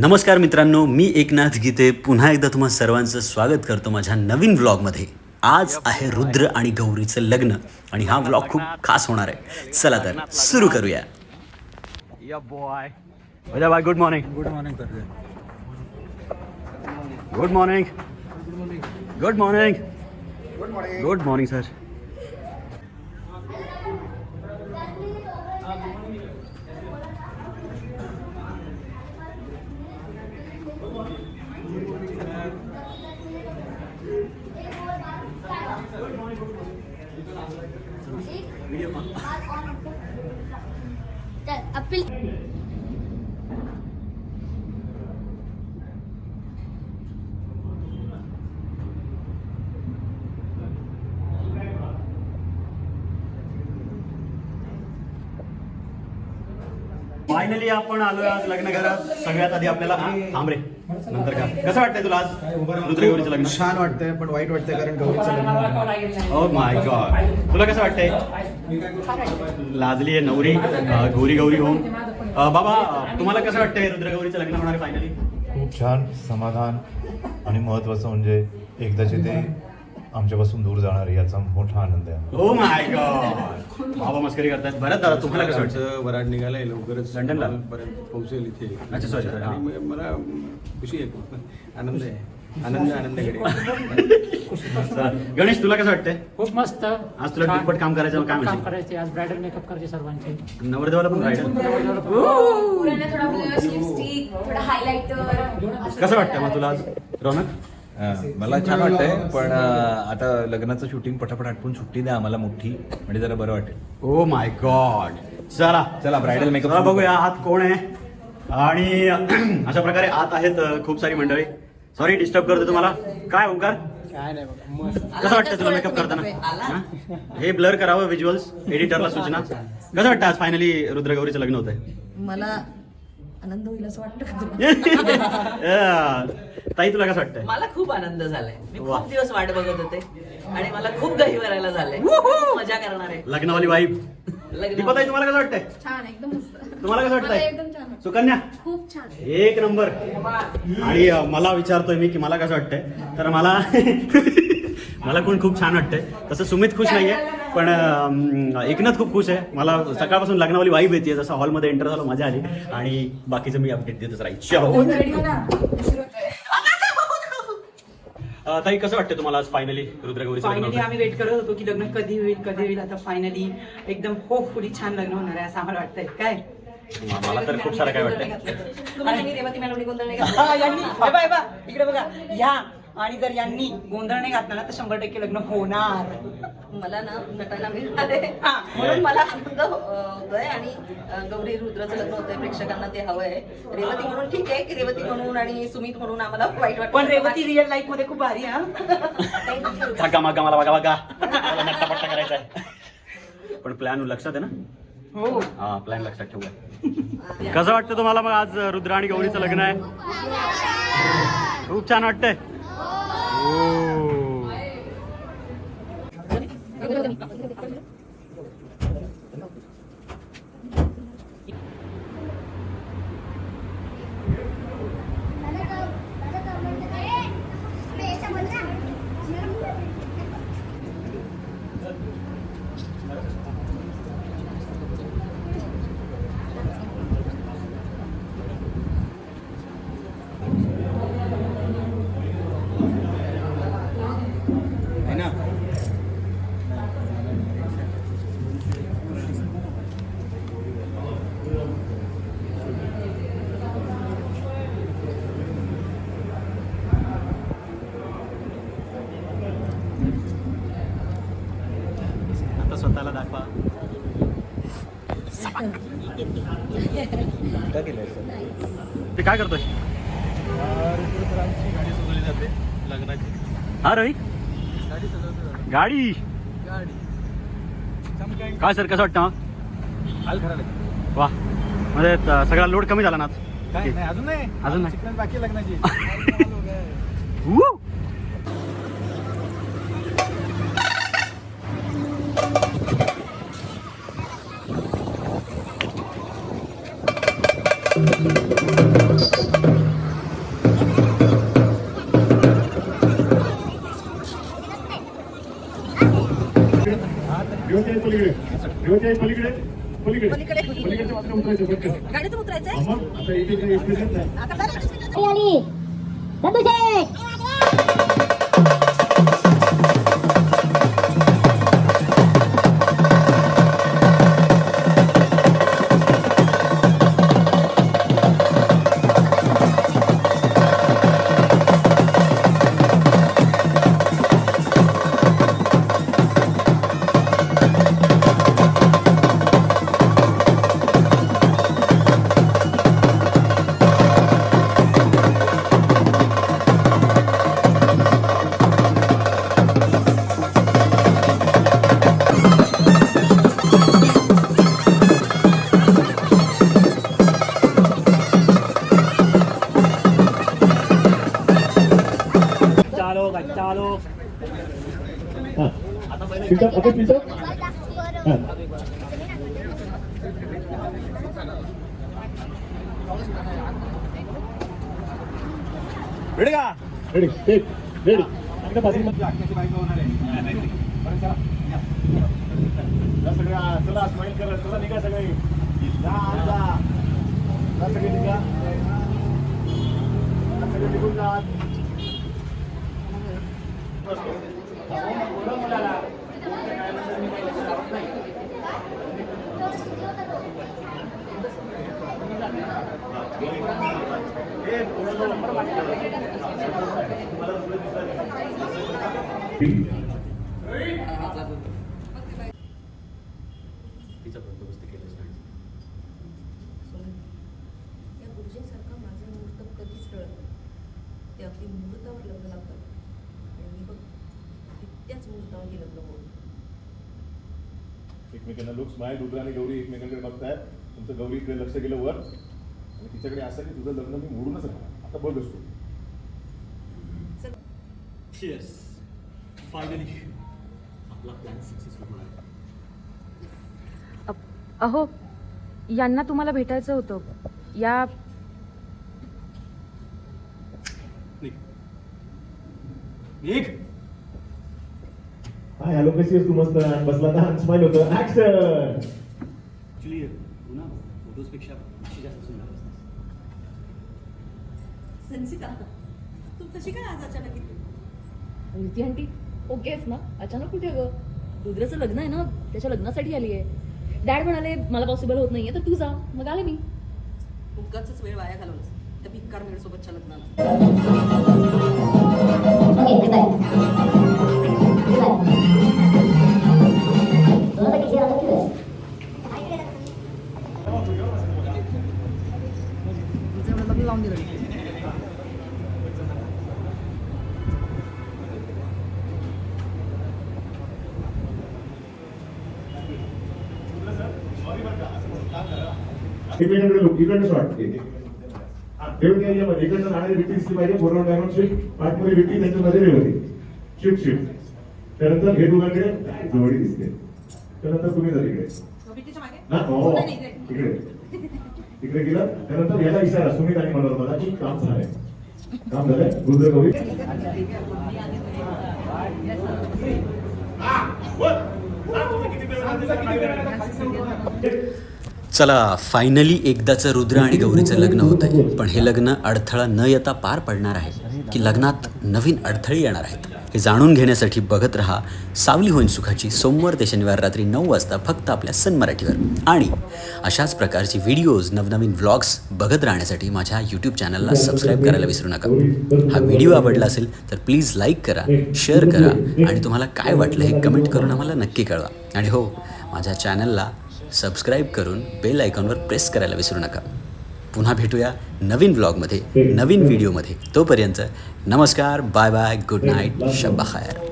नमस्कार मित्रांनो मी एकनाथ गीते. पुन्हा एकदा तुम्हा सर्वांचं स्वागत करतो माझ्या नवीन व्लॉगमध्ये. आज आहे रुद्र आणि गौरीचं लग्न आणि हा व्लॉग खूप खास होणार आहे. चला तर सुरू करूया. या boy bye good morning good morning good morning good morning good morning sir appeal finally आपण आलोय आज लग्न घरात सगळ्यात आधी आपल्याला थांबरे नंतर का कसं वाटतंय तुला आज? रुद्र गौरीचं लग्न? छान वाटतंय पण वाईट वाटतंय कारण गौरीचं लग्न ओ माय गॉड तुला कसं वाटतंय? लाजली आहे नवरी अं, गौरी गौरी होऊन. अं, बाबा तुम्हाला कसं वाटतंय रुद्र गौरीचं लग्न होणार फायनली खूप छान समाधान आणि महत्वाचं म्हणजे एकदाचे ते आमच्यापासून दूर जाणार आहे याचा मोठा आनंद आहे ओ माय गॉड बाबा मस्करी करतात. बरं दादा तुम्हाला कसं वाटतं? आमचं वराड निघालंय लवकरच. लंडनला? पर्यंत पोहोचेल इथे. अच्छा, sorry, sorry, हा. आणि म- मला खुशी आहे. खूप आनंद आहे. आनंद आनंदकडे गणेश तुला कसं वाटतंय? खूप मस्त. आज तुला छान. दुप्पट काम करायचं, काय काम म्हणशील? करायचे. आज ब्रायडल मेकअप करायचे सर्वांचे. नवरदेवाला पण राहिलं पुढे थोडा ब्लश लिपस्टिक थोडा हायलाइटर कसं वाटतं मग तुला आज रौनक? हा, मला छान वाटतंय पण आता लग्नाचं शूटिंग पटापट आटपून सुट्टी द्या आम्हाला मोठी म्हणजे जरा बरं वाटेल. ओ माय गॉड चला. चला, चला सुरू बघूया आत कोण आहे. आणि अशा प्रकारे आत आहेत अ, खूप सारी मंडळी. सॉरी डिस्टर्ब करतो तुम्हाला. काय ओंकार? काय नाही बघा मस्त. कसं वाटतं तुला मेकअप करताना? हा? हे ब्लर करावं व्हिज्युअल्स एडिटरला सूचना. कसं वाटतं आज फायनली रुद्रगौरीचं लग्न होतंय? मला आनंद होईल असं वाटतं का तुला? या. ताई तुला कसं वाटतंय? मला खूप आनंद झालाय. मी वा. खूप दिवस वाट बघत होते आणि मला खूप दही भरायला झालंय. मजा करणार आहे. लग्नवाली वाईफ लग्न दीपाताई तुम्हाला कसं वाटतंय? छान एकदम मस्त. तुम्हाला कसं मला वाटतंय एकदम छान वाटतं. सुकन्या? खूप छान. एक नंबर. आणि अ, मला विचारतोय मी की मला कसं वाटतंय? तर मला मला पण खूप छान वाटतंय. तसं सुमित खुश नाहीये पण अम, एकनाथ खूप खुश आहे. मला सकाळपासून लग्नावाली वाईब येते जसं हॉलमध्ये एंटर झालो मजा आली. आणि बाकीचं मी अपडेट देतच राहील. अ, ताई कसं वाटतं तुम्हाला आज फायनली रुद्रगौरीचं लग्न फायनली? आम्ही वेट करत होतो की लग्न कधी होईल कधी होईल. आता फायनली एकदम होपफुली छान लग्न होणार आहे असं आम्हाला वाटतंय. काय? मला तर खूप सारं काय वाटतंय. हा, हे हे इकडे बघा. या. आणि जर यांनी गोंधळ नाही घातला ना तर शंभर टक्के लग्न होणार. मला ना नटायला मिळाले हा. म्हणून मला आनंद अं, होतोय आणि गौरी रुद्राचं लग्न होतंय प्रेक्षकांना ते हवंय. रेवती म्हणून ठीक आहे की रेवती म्हणून आणि सुमित म्हणून आम्हाला वाईट वाटत. पण रेवती रिअल लाईफमध्ये खूप भारी हा. मागा मला बघा बघा मला नट्टापट्टा करायचा आहे. पण प्लॅन लक्षात आहे ना? हो. हा प्लॅन लक्षात ठेवूया. कसं वाटतं तुम्हाला मग आज रुद्र आणि गौरीचं लग्न आहे? खूप छान वाटतंय. ओ. आहे ना आता स्वतःला दाखवा ते काय करतोय? गाडी सजवली जाते लग्नाची हा रवी गाडी. गाडी गाडी काय सर कसं वाटतं मग? हाल खराब वा. म्हणजे सगळा लोड कमी झाला ना आज? काय नाही अजून नाही. अजून नाही. बाकी लग्नाची. पलीकडे. पलीकडे. पलीकडे. बाजूला उतरायचं पटकन. गाडीतून उतरायचंय? हा, मग आता इथे काही एक्सप्रेशन नाही. पिकअप आता पिकअप? हा. रेडी का? रेडी टेक रेडी एकदा बाजूला या. सगळ्या चला स्माईल करा. चला निघा सगळे. जा जा. सगळे निघा. सगळे निघून जा. आज. तिचा बंदोबस्त केलाच नाही या गुरुजींसारखं माझं मुहूर्त कधीच टळत नाही. ते अगदी मुहूर्तावर लग्न लावतात त्याच मुहूर्तावर हे लग्न होईल एकमेकांना लोक स्माईल रुद्र आणि गौरी एकमेकांकडे बघतायत. तुमचं गौरीकडे लक्ष गेलं वर. आणि तिच्याकडे असं की तुझं लग्न मी मोडूनच राहणार. आता बघ असतो. Cheers. Finally. आपला प्लॅन सक्सेसफुल होणार अहो यांना तुम्हाला भेटायचं होतं. या निघ. निघ. हा कशी आहेस तू मस्त बसला तर स्माईल होतं. ऍक्शन ऍक्च्युली तू ना फोटोजपेक्षा अशी जास्त सुंदर. संसिता तू कशी काय आज अचानक इथे युती आंटी ओकेच ना? अचानक कुठे ग? रुद्राचं लग्न आहे ना? त्याच्या लग्नासाठी आली आहे. डॅड म्हणाले मला पॉसिबल होत नाहीये तर तू जा. मग आले मी. उगाच वेळ वाया घालवलास. त्या भिक्कार मेळसोबतच्या लग्नाला. इकडे लोक इकडनं शॉट एरियामध्ये इकडनं राहणारी व्यक्ती दिसली पाहिजे फोरवर डायमंड शिफ्ट पाठमध्ये व्यक्ती त्यांच्यामध्ये रेवती शिफ्ट शिफ्ट त्यानंतर हे दोघांकडे जवळी दिसते. त्यानंतर तुम्ही जर इकडे. हो नाही, नाही, इकडे. इकडे. इकडे गेलं. त्यानंतर याला इशारा सुमित आणि मला की काम झालंय. काम झालंय. रुद्र गौरी चला फायनली एकदाचं रुद्र आणि गौरीचं लग्न होत आहे. पण हे लग्न अडथळा न येता पार पडणार आहे की लग्नात नवीन अडथळे येणार आहेत? हे जाणून घेण्यासाठी बघत रहा सावली होईन सुखाची सोमवार ते शनिवार रात्री नऊ वाजता फक्त आपल्या सन मराठीवर. आणि अशाच प्रकारची व्हिडिओज नवनवीन व्लॉग्स बघत राहण्यासाठी माझ्या यूट्यूब चॅनलला सबस्क्राईब करायला विसरू नका. हा व्हिडिओ आवडला असेल तर प्लीज लाईक करा शेअर करा आणि तुम्हाला काय वाटलं हे कमेंट करून आम्हाला नक्की कळवा. आणि हो माझ्या चॅनलला सबस्क्राईब करून बेल आयकॉनवर प्रेस करायला विसरू नका. पुन्हा भेटूया नवीन ब्लॉगमध्ये नवीन व्हिडिओमध्ये तोपर्यंत नमस्कार बाय बाय गुड नाईट शब्बा खायर